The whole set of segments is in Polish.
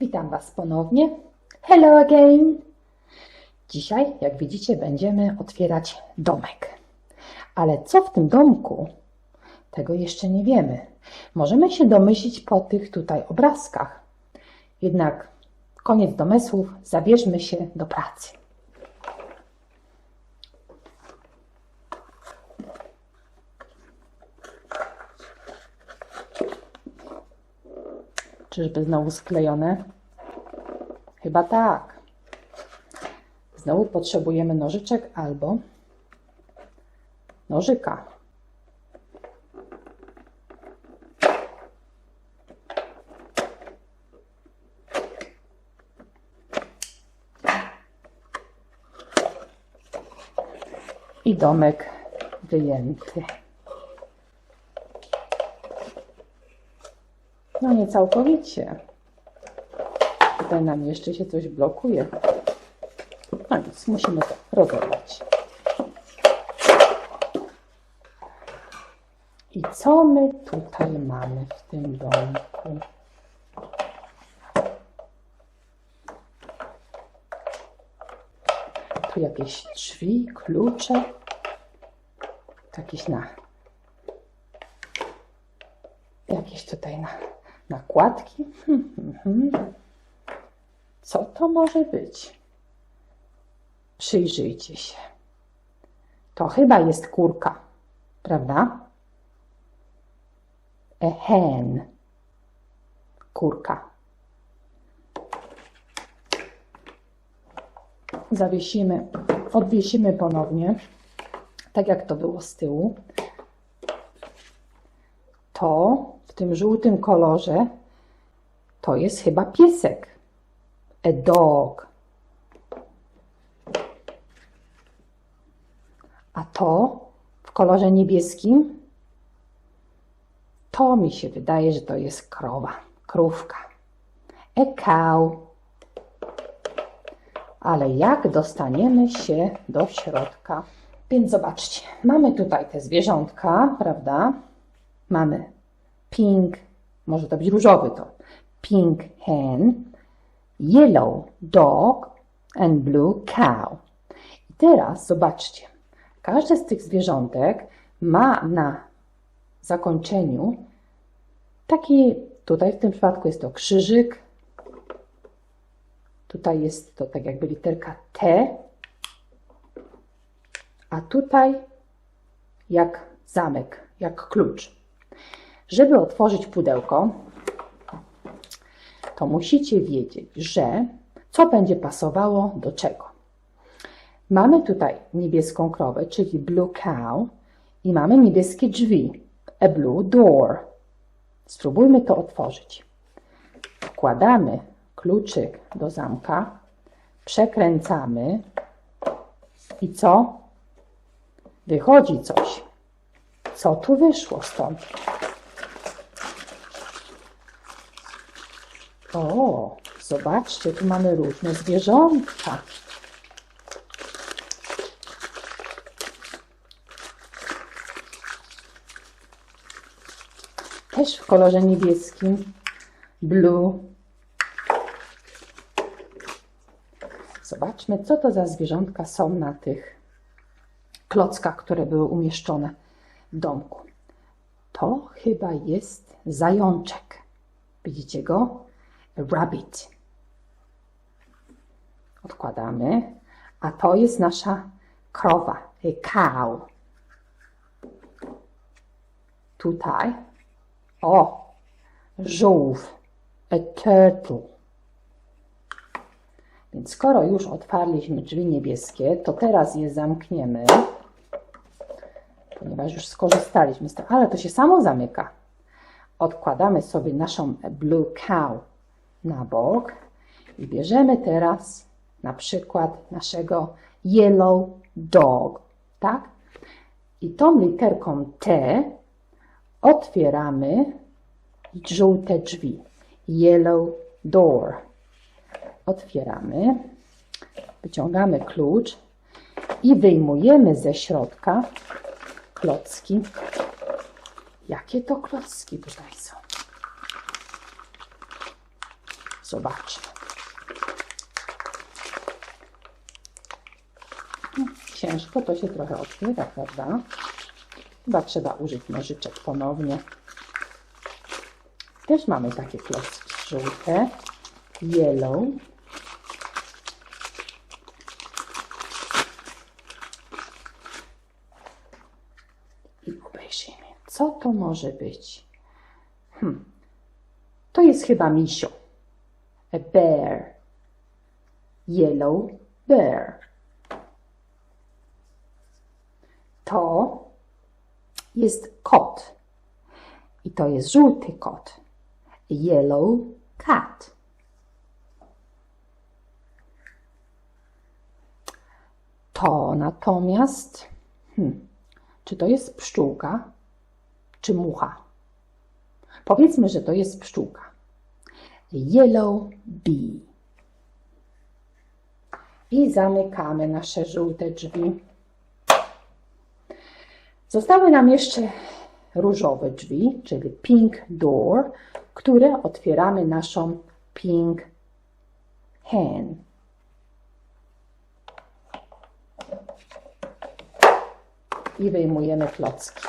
Witam Was ponownie. Hello again! Dzisiaj, jak widzicie, będziemy otwierać domek. Ale co w tym domku? Tego jeszcze nie wiemy. Możemy się domyślić po tych tutaj obrazkach. Jednak koniec domysłów, zabierzmy się do pracy. Czyżby znowu sklejone? Chyba tak. Znowu potrzebujemy nożyczek albo nożyka. I domek wyjęty. No nie całkowicie. Tutaj nam jeszcze się coś blokuje. No nic, musimy to rozerwać. I co my tutaj mamy w tym domku? Tu jakieś drzwi, klucze. Jakieś na. Jakieś tutaj na, nakładki. Co to może być? Przyjrzyjcie się. To chyba jest kurka, prawda? A hen. Kurka. Zawiesimy, odwiesimy ponownie, tak jak to było z tyłu. To tym żółtym kolorze to jest chyba piesek. A dog. A to w kolorze niebieskim to mi się wydaje, że to jest krowa, krówka. A cow. Ale jak dostaniemy się do środka? Więc zobaczcie, mamy tutaj te zwierzątka, prawda? Mamy pink, może to być różowy to, pink hen, yellow dog and blue cow. I teraz zobaczcie, każde z tych zwierzątek ma na zakończeniu taki, tutaj w tym przypadku jest to krzyżyk, tutaj jest to tak jakby literka T, a tutaj jak zamek, jak klucz. Żeby otworzyć pudełko, to musicie wiedzieć, że co będzie pasowało do czego. Mamy tutaj niebieską krowę, czyli blue cow i mamy niebieskie drzwi, a blue door. Spróbujmy to otworzyć. Wkładamy kluczyk do zamka, przekręcamy i co? Wychodzi coś. Co tu wyszło stąd? O, zobaczcie, tu mamy różne zwierzątka. Też w kolorze niebieskim, blue. Zobaczmy, co to za zwierzątka są na tych klockach, które były umieszczone w domku. To chyba jest zajączek. Widzicie go? Rabbit. Odkładamy. A to jest nasza krowa. Cow. Tutaj. O, żółw. A turtle. Więc skoro już otwarliśmy drzwi niebieskie, to teraz je zamkniemy, ponieważ już skorzystaliśmy z tego, ale to się samo zamyka. Odkładamy sobie naszą blue cow na bok i bierzemy teraz na przykład naszego yellow dog, tak? I tą literką T otwieramy żółte drzwi. Yellow door. Otwieramy, wyciągamy klucz i wyjmujemy ze środka klocki. Jakie to klocki tutaj są? Zobaczmy. No, Ciężko to się trochę otwiera, prawda? Chyba trzeba użyć nożyczek ponownie. Też mamy takie klocki żółte, yellow. I obejrzyjmy, co to może być. Hmm. To jest chyba misio. A bear. Yellow bear. To jest kot. I to jest żółty kot. Yellow cat. To natomiast, hmm, czy to jest pszczółka, czy mucha? Powiedzmy, że to jest pszczółka. Yellow bee. I zamykamy nasze żółte drzwi. Zostały nam jeszcze różowe drzwi, czyli pink door, które otwieramy naszą pink hen. I wyjmujemy klocki.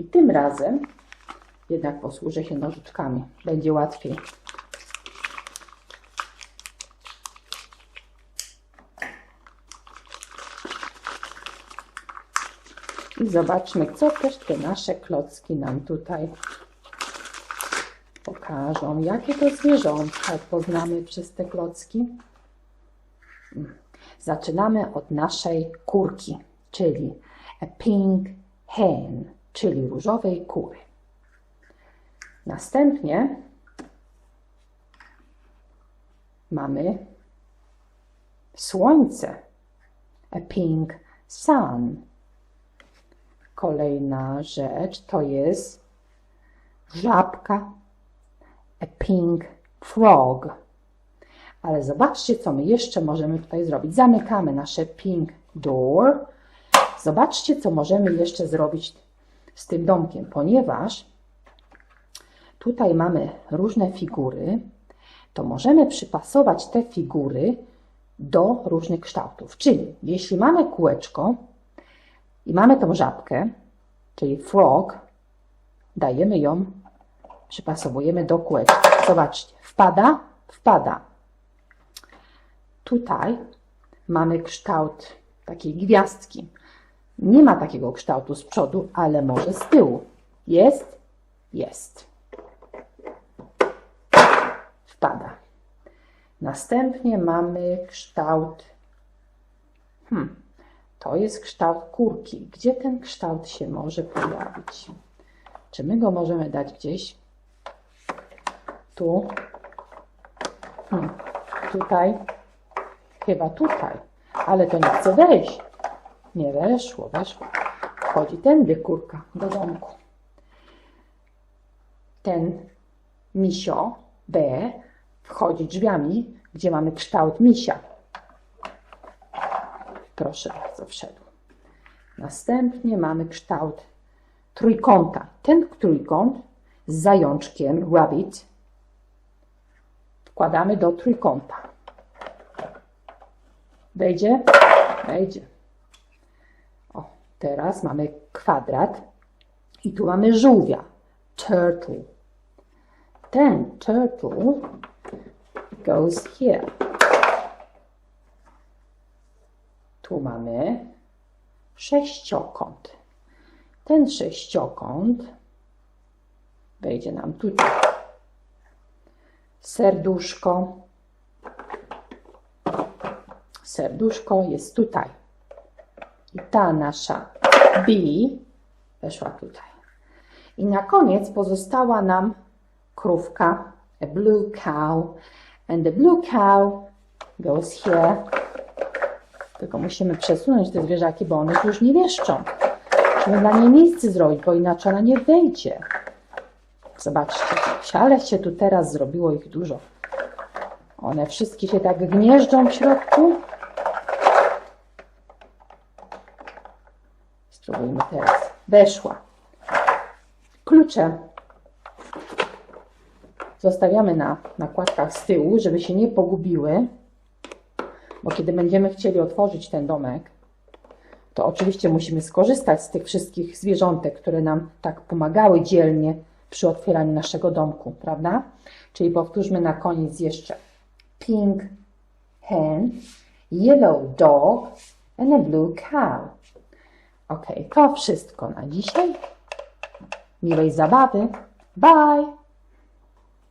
I tym razem jednak posłużę się nożyczkami. Będzie łatwiej. I zobaczmy, co też te nasze klocki nam tutaj pokażą. Jakie to zwierzątka poznamy przez te klocki? Zaczynamy od naszej kurki, czyli a pink hen, czyli różowej kury. Następnie mamy słońce, a pink sun. Kolejna rzecz to jest żabka, a pink frog. Ale zobaczcie, co my jeszcze możemy tutaj zrobić. Zamykamy nasze pink door. Zobaczcie, co możemy jeszcze zrobić z tym domkiem, ponieważ tutaj mamy różne figury, to możemy przypasować te figury do różnych kształtów. Czyli jeśli mamy kółeczko i mamy tą żabkę, czyli frog, dajemy ją, przypasowujemy do kółeczka. Zobaczcie, wpada, wpada. Tutaj mamy kształt takiej gwiazdki. Nie ma takiego kształtu z przodu, ale może z tyłu. Jest? Jest. Wpada. Następnie mamy kształt. Hmm, to jest kształt kurki. Gdzie ten kształt się może pojawić? Czy my go możemy dać gdzieś? Tu. Hmm, tutaj. Chyba tutaj. Ale to nie chce wejść. Nie weszło, weszło. Wchodzi tędy kurka do domku. Ten misio B wchodzi drzwiami, gdzie mamy kształt misia. Proszę bardzo, wszedł. Następnie mamy kształt trójkąta. Ten trójkąt z zajączkiem, rabbit, wkładamy do trójkąta. Wejdzie? Wejdzie. Teraz mamy kwadrat i tu mamy żółwia, turtle. Ten turtle goes here. Tu mamy sześciokąt. Ten sześciokąt wejdzie nam tutaj. Serduszko. Serduszko jest tutaj. I ta nasza B weszła tutaj. I na koniec pozostała nam krówka, a blue cow. And the blue cow goes here. Tylko musimy przesunąć te zwierzaki, bo one już nie wieszczą. Musimy dla niej miejsce zrobić, bo inaczej ona nie wejdzie. Zobaczcie, ale się tu teraz zrobiło ich dużo. One wszystkie się tak gnieżdżą w środku. Spróbujmy teraz. Weszła. Klucze zostawiamy na nakładkach z tyłu, żeby się nie pogubiły, bo kiedy będziemy chcieli otworzyć ten domek, to oczywiście musimy skorzystać z tych wszystkich zwierzątek, które nam tak pomagały dzielnie przy otwieraniu naszego domku, prawda? Czyli powtórzmy na koniec jeszcze pink hen, yellow dog and a blue cow. Ok, to wszystko na dzisiaj. Miłej zabawy. Bye!